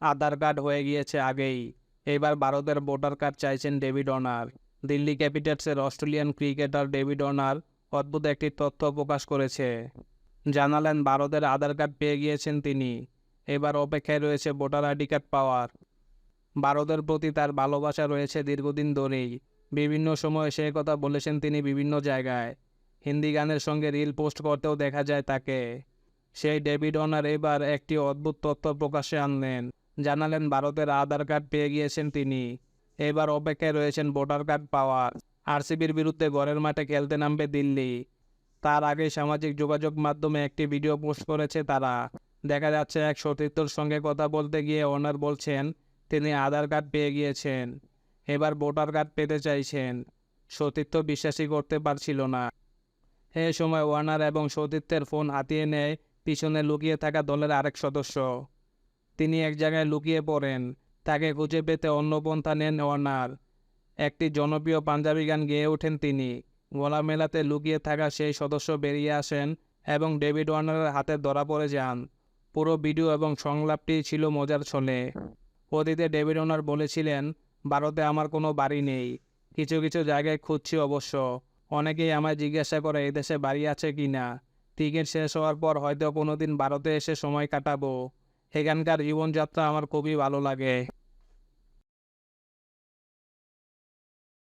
আধার card হয়ে গিয়েছে আগেই। এবার ভারতের ভোটার কার্ড চাইছেন ডেভিড অনার দিল্লি ক্যাপিটালসের অস্ট্রেলিয়ান ক্রিকেটার ডেভিড অনার অদ্ভুত একটি তথ্য প্রকাশ করেছে। জানালেন, ভারতের আধার কার্ড পেয়ে গিয়েছেন তিনি। এবার অপেক্ষায় রয়েছে ভোটার আইডি কার্ড পাওয়ার। ভারতের প্রতি তার ভালোবাসা রয়েছে দীর্ঘদিন ধরেই। বিভিন্ন সময়ে সে কথা বলেছেন তিনি বিভিন্ন জায়গায়। হিন্দি গানের সঙ্গে রিল পোস্ট করতেও দেখা যায় তাকে। সেই ডেভিড অনার এবার একটি অদ্ভুত তথ্য প্রকাশে আনলেন। জানালেন, ভারতের আধার কার্ড পেয়ে গিয়েছেন তিনি। এবার অপেক্ষায় রয়েছেন ভোটার কার্ড পাওয়ার। আরসিবির বিরুদ্ধে ঘরের মাঠে খেলতে নামবে দিল্লি। তার আগে সামাজিক যোগাযোগ মাধ্যমে একটি ভিডিও পোস্ট করেছে তারা। দেখা যাচ্ছে, এক সতীর্থর সঙ্গে কথা বলতে গিয়ে ওনার বলছেন, তিনি আধার কার্ড পেয়ে গিয়েছেন। এবার ভোটার কার্ড পেতে চাইছেন। সতীর্থ বিশ্বাসই করতে পারছিল না। এ সময় ওয়ার্নার এবং সতীর্থের ফোন হাতিয়ে নেয় পিছনে লুকিয়ে থাকা দলের আরেক সদস্য। তিনি এক জায়গায় লুকিয়ে পড়েন। তাকে খুঁজে পেতে অন্য পন্থা নেন ওয়ার্নার। একটি জনপ্রিয় পাঞ্জাবি গান গেয়ে ওঠেন তিনি। গলা মেলাতে লুকিয়ে থাকা সেই সদস্য বেরিয়ে আসেন এবং ডেভিড ওয়ার্নারের হাতে ধরা পড়ে যান। পুরো ভিডিও এবং সংলাপটি ছিল মজার ছলে। অতীতে ডেভিড ওনার বলেছিলেন, ভারতে আমার কোনো বাড়ি নেই। কিছু কিছু জায়গায় খুঁজছি অবশ্য। অনেকেই আমায় জিজ্ঞাসা করে এদেশে বাড়ি আছে কি না? টিকিট শেষ হওয়ার পর হয়তো কোনো দিন ভারতে এসে সময় কাটাবো। এখানকার জীবনযাত্রা আমার খুবই ভালো লাগে।